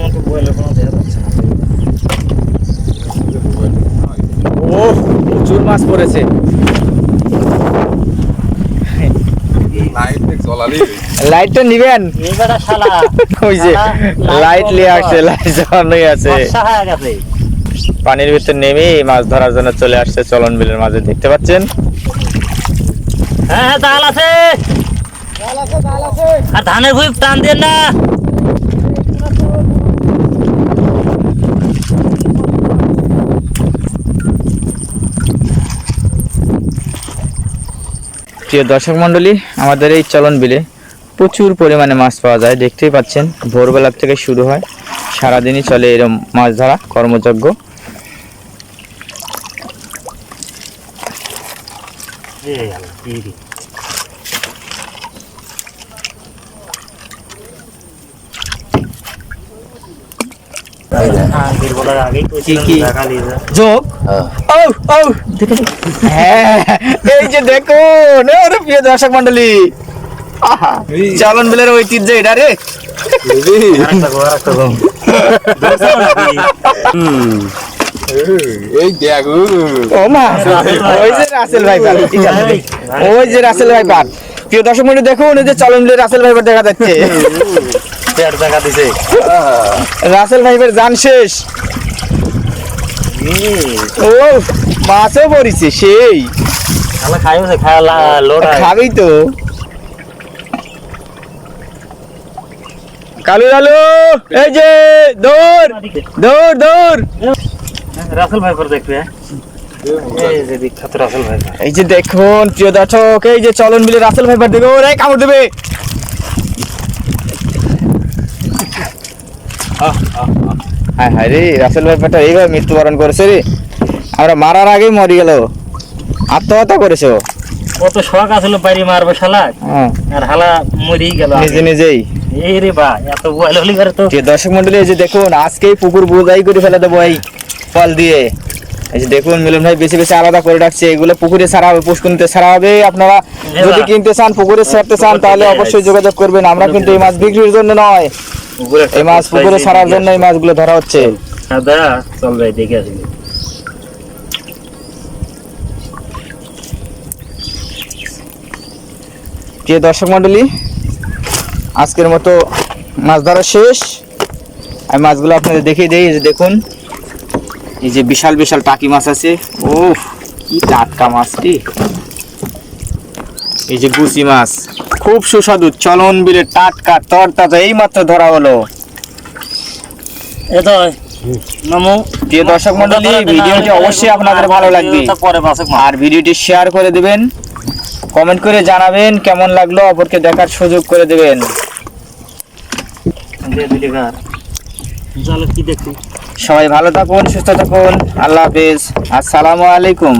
মতো কোনো দেখা যাচ্ছে না। ও প্রচুর মাছ পড়েছে। লাইটটা নিবেন? এই বেটা শালা। ওই যে লাইট নিয়ে আসছে লাইট জ্বালানোই আছে। বর্ষা গেছে। পানির ভিতর নেমে মাছ ধরার জন্য চলে আসছে চলন বিলের মাঝে দেখতে পাচ্ছেন? হ্যাঁ হ্যাঁ জাল আছে। আর ধানের ভুই টান দিয়ে না। প্রিয় দর্শক মণ্ডলী, আমাদের এই চলন বিলে প্রচুর পরিমাণে মাছ পাওয়া যায়। দেখতেই পাচ্ছেন ভোরবেলার থেকে শুরু হয়। সারাদিনই চলে এরম মাছ ধরা কর্মযজ্ঞ রে। হ্যাঁ, বীর বলার আগেই কইছিলাম কি? দেখা নিয়ে যা। যোগ? ও ও হ্যাঁ এই যে দেখুন ওরে প্রিয় দর্শক মণ্ডলী। আহা, চলন বিলের ঐতিহ্য এটা রে? এই। দেখ ও মা ওই যে রাসেল ভাই পার ঠিক আছে। ওই যে রাসেল ভাই প্রিয় দর্শক মণ্ডলী দেখুন এই যে চলন বিলের রাসেল ভাই দেখা যাচ্ছে। পেট দেখা দিছে। রাসেল ভাইবের জান শেষ। ও মাছও পড়িছে সেই। হয়। তো। কালু এই যে দৌড় দৌড় দৌড়। রাসেল ভাই পর দেখবে হ্যাঁ? এই যে দেখুন প্রিয় দর্শক এই যে চলন বিলে রাসেল ভাইবার দেবে ওরে কামড় দেবে। হ্যাঁ হ্যাঁ রে রাসেল ভাইপারটা এইভাবে মৃত্যুবরণ করেছে রে। আমরা মারার আগেই মরে গেল। আত্মহত্যা করেছে কত শখ আছিল বাইরে মারবে শালা। হ্যাঁ, আর হালা মরেই গেল নিজে নিজেই। এই রে বা এত বয়ল হলি করে তো। যে দর্শক মন্ডলী এই যে দেখুন আজকেই পুকুর বোঝাই করে ফেলে দেবো এই ফল দিয়ে। এই যে দেখুন মিলন ভাই বেশি বেশি আলাদা করে রাখছে। এগুলো পুকুরে ছাড়া হবে পুষ্কুনিতে ছাড়া হবে। আপনারা যদি কিনতে চান পুকুরে ছাড়তে চান তাহলে অবশ্যই যোগাযোগ করবেন। আমরা কিন্তু এই মাছ বিক্রির জন্য নয়। এই মাছ পুকুরে ছাড়ার জন্য এই মাছগুলো ধরা হচ্ছে। দাদা চল যাই দেখে আসি। প্রিয় দর্শক মন্ডলী আজকের মতো মাছ ধরা শেষ। আমি মাছগুলো আপনাদের দেখিয়ে দিই যে দেখুন এই যে বিশাল বিশাল টাকি মাছ আছে। ও কি টাটকা মাছটি। এই যে গুচি মাছ। খুব সুস্বাদু। চলন বিলে টাটকা তরতাজা এই মাত্র ধরা হলো। এ তো নমো প্রিয় দর্শক মন্ডলী ভিডিওটি অবশ্যই আপনাদের ভালো লাগবে। আর ভিডিওটি শেয়ার করে দিবেন। কমেন্ট করে জানাবেন কেমন লাগল অপরকে দেখার সুযোগ করে দেবেন। সবাই ভালো থাকুন সুস্থ থাকুন। আল্লাহ হাফেজ। আসসালামু আলাইকুম।